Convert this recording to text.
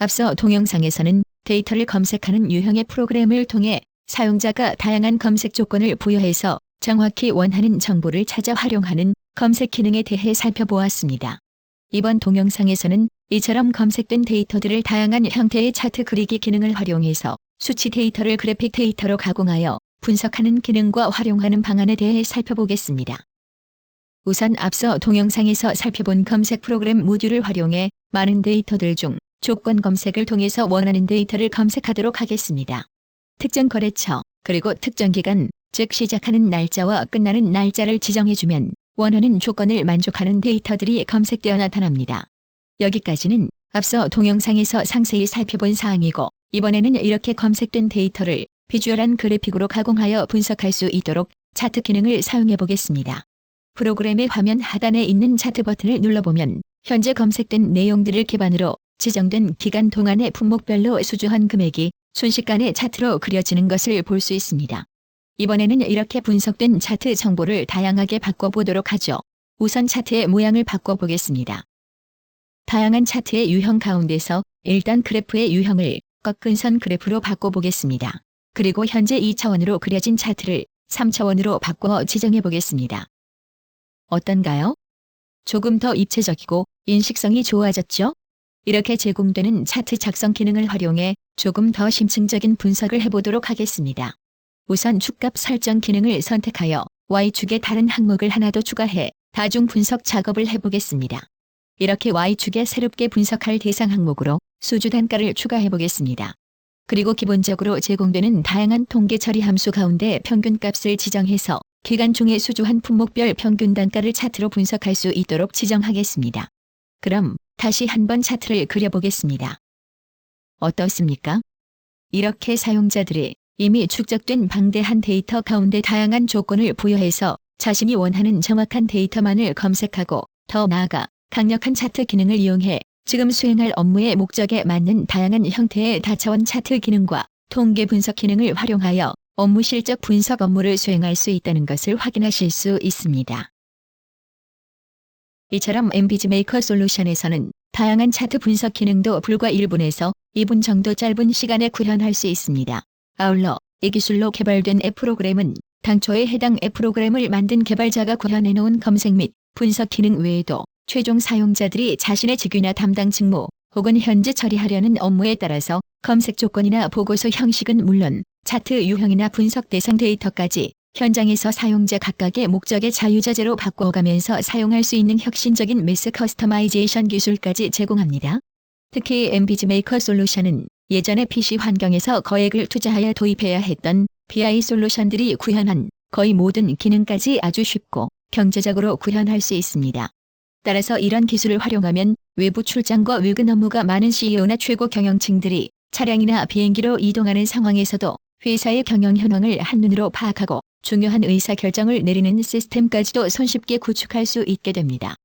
앞서 동영상에서는 데이터를 검색하는 유형의 프로그램을 통해 사용자가 다양한 검색 조건을 부여해서 정확히 원하는 정보를 찾아 활용하는 검색 기능에 대해 살펴보았습니다. 이번 동영상에서는 이처럼 검색된 데이터들을 다양한 형태의 차트 그리기 기능을 활용해서 수치 데이터를 그래픽 데이터로 가공하여 분석하는 기능과 활용하는 방안에 대해 살펴보겠습니다. 우선 앞서 동영상에서 살펴본 검색 프로그램 모듈을 활용해 많은 데이터들 중 조건 검색을 통해서 원하는 데이터를 검색하도록 하겠습니다. 특정 거래처, 그리고 특정 기간, 즉 시작하는 날짜와 끝나는 날짜를 지정해주면 원하는 조건을 만족하는 데이터들이 검색되어 나타납니다. 여기까지는 앞서 동영상에서 상세히 살펴본 사항이고 이번에는 이렇게 검색된 데이터를 비주얼한 그래픽으로 가공하여 분석할 수 있도록 차트 기능을 사용해 보겠습니다. 프로그램의 화면 하단에 있는 차트 버튼을 눌러보면 현재 검색된 내용들을 기반으로 지정된 기간 동안의 품목별로 수주한 금액이 순식간에 차트로 그려지는 것을 볼 수 있습니다. 이번에는 이렇게 분석된 차트 정보를 다양하게 바꿔보도록 하죠. 우선 차트의 모양을 바꿔보겠습니다. 다양한 차트의 유형 가운데서 일단 그래프의 유형을 꺾은 선 그래프로 바꿔보겠습니다. 그리고 현재 2차원으로 그려진 차트를 3차원으로 바꿔 지정해 보겠습니다. 어떤가요? 조금 더 입체적이고 인식성이 좋아졌죠? 이렇게 제공되는 차트 작성 기능을 활용해 조금 더 심층적인 분석을 해보도록 하겠습니다. 우선 축값 설정 기능을 선택하여 Y축에 다른 항목을 하나 더 추가해 다중 분석 작업을 해보겠습니다. 이렇게 Y축에 새롭게 분석할 대상 항목으로 수주 단가를 추가해 보겠습니다. 그리고 기본적으로 제공되는 다양한 통계 처리 함수 가운데 평균값을 지정해서 기간 중에 수주한 품목별 평균 단가를 차트로 분석할 수 있도록 지정하겠습니다. 그럼 다시 한번 차트를 그려보겠습니다. 어떻습니까? 이렇게 사용자들이 이미 축적된 방대한 데이터 가운데 다양한 조건을 부여해서 자신이 원하는 정확한 데이터만을 검색하고 더 나아가 강력한 차트 기능을 이용해 지금 수행할 업무의 목적에 맞는 다양한 형태의 다차원 차트 기능과 통계 분석 기능을 활용하여 업무 실적 분석 업무를 수행할 수 있다는 것을 확인하실 수 있습니다. 이처럼 MBG 메이커 솔루션에서는 다양한 차트 분석 기능도 불과 1분에서 2분 정도 짧은 시간에 구현할 수 있습니다. 아울러 이 기술로 개발된 앱 프로그램은 당초에 해당 앱 프로그램을 만든 개발자가 구현해 놓은 검색 및 분석 기능 외에도 최종 사용자들이 자신의 직위나 담당 직무 혹은 현재 처리하려는 업무에 따라서 검색 조건이나 보고서 형식은 물론 차트 유형이나 분석 대상 데이터까지 현장에서 사용자 각각의 목적의 자유자재로 바꿔가면서 사용할 수 있는 혁신적인 매스 커스터마이제이션 기술까지 제공합니다. 특히 MBG 메이커 솔루션은 예전에 PC 환경에서 거액을 투자하여 도입해야 했던 BI 솔루션들이 구현한 거의 모든 기능까지 아주 쉽고 경제적으로 구현할 수 있습니다. 따라서 이런 기술을 활용하면 외부 출장과 외근 업무가 많은 CEO나 최고 경영층들이 차량이나 비행기로 이동하는 상황에서도 회사의 경영 현황을 한눈으로 파악하고 중요한 의사 결정을 내리는 시스템까지도 손쉽게 구축할 수 있게 됩니다.